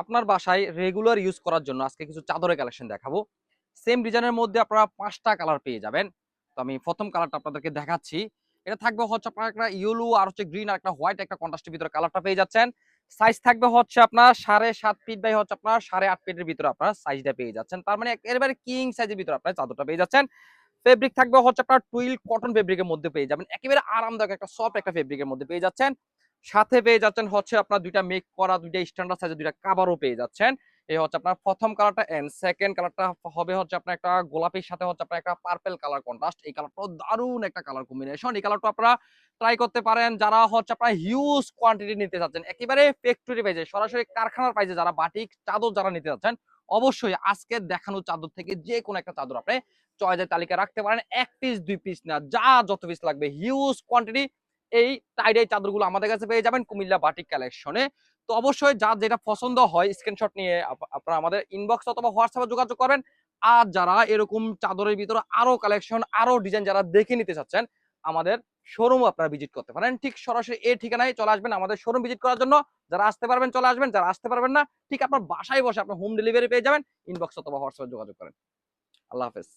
আপনার বাসায় regular use করার জন্য আজকে কিছু চাদরের কালেকশন দেখাবো। সেম ডিজাইনের মধ্যে আপনারা পাঁচটা কালার পেয়ে যাবেন। তো আমি প্রথম কালারটা আপনাদেরকে দেখাচ্ছি। এটা থাকবে হচ্ছে আপনার একটা ইয়েলো আর হচ্ছে গ্রিন আর একটা হোয়াইট একটা কন্ট্রাস্টের ভিতরে কালারটা পেয়ে যাচ্ছেন। সাইজ থাকবে হচ্ছে আপনার সাড়ে সাত ফিট বাই হচ্ছে আপনার সাড়ে আট ফিটের ভিতরে আপনার সাইজটা পেয়ে যাচ্ছেন। তার মানে একেবারে কিং সাইজের ভিতরে আপনার চাদরটা পেয়ে যাচ্ছেন। ফেব্রিক থাকবে হচ্ছে আপনার টুইল কটন ফেব্রিকের মধ্যে পেয়ে যাবেন। একেবারে আরামদায়ক একটা সফট একটা ফেব্রিকের মধ্যে পেয়ে যাচ্ছেন। সাথে পেয়ে যাচ্ছেন হচ্ছে আপনার দুইটা মেক করা, দুইটা স্ট্যান্ডার্ড সাইজের দুইটা কাভারও পেয়ে যাচ্ছেন। এই হচ্ছে আপনার প্রথম কালারটা এন্ড সেকেন্ড কালারটা হবে হচ্ছে আপনার একটা গোলাপির সাথে হচ্ছে আপনার একটা পার্পেল কালার কন্ট্রাস্ট এই কালারটাও দারুণ একটা কালার কম্বিনেশন এই কালারটা আপনারা ট্রাই করতে পারেন। যারা হচ্ছে আপনার হিউজ কোয়ান্টিটি নিতে চাচ্ছেন একেবারে ফ্যাক্টরি পেজে সরাসরি কারখানার পাইজে যারা বাটিক চাদর যারা নিতে চাচ্ছেন অবশ্যই আজকে দেখানো চাদর থেকে যে কোনো একটা চাদর আপনি চয়েসের তালিকা রাখতে পারেন। এক পিস দুই পিস না, যা যত পিস লাগবে হিউজ কোয়ান্টিটি এই টাইডাই চাদরগুলো আমাদের কাছে পেয়ে যাবেন কুমিল্লা বাটিক কালেকশনে তো অবশ্যই যার যেটা পছন্দ হয় স্ক্রিনশট নিয়ে আপনারা আমাদের ইনবক্স অথবা হোয়াটসঅ্যাপে যোগাযোগ করবেন। আর যারা এরকম চাদরের ভিতরে আরও কালেকশন আরও ডিজাইন যারা দেখে নিতে চাচ্ছেন, আমাদের শোরুম আপনারা ভিজিট করতে পারেন। ঠিক সরাসরি এই ঠিকানায় চলে আসবেন আমাদের শোরুম ভিজিট করার জন্য। যারা আসতে পারবেন চলে আসবেন, যারা আসতে পারবেন না, ঠিক আপনার বাসায় বসে আপনার হোম ডেলিভারি পেয়ে যাবেন। ইনবক্স অথবা হোয়াটসঅ্যাপে যোগাযোগ করেন। আল্লাহ হাফেজ।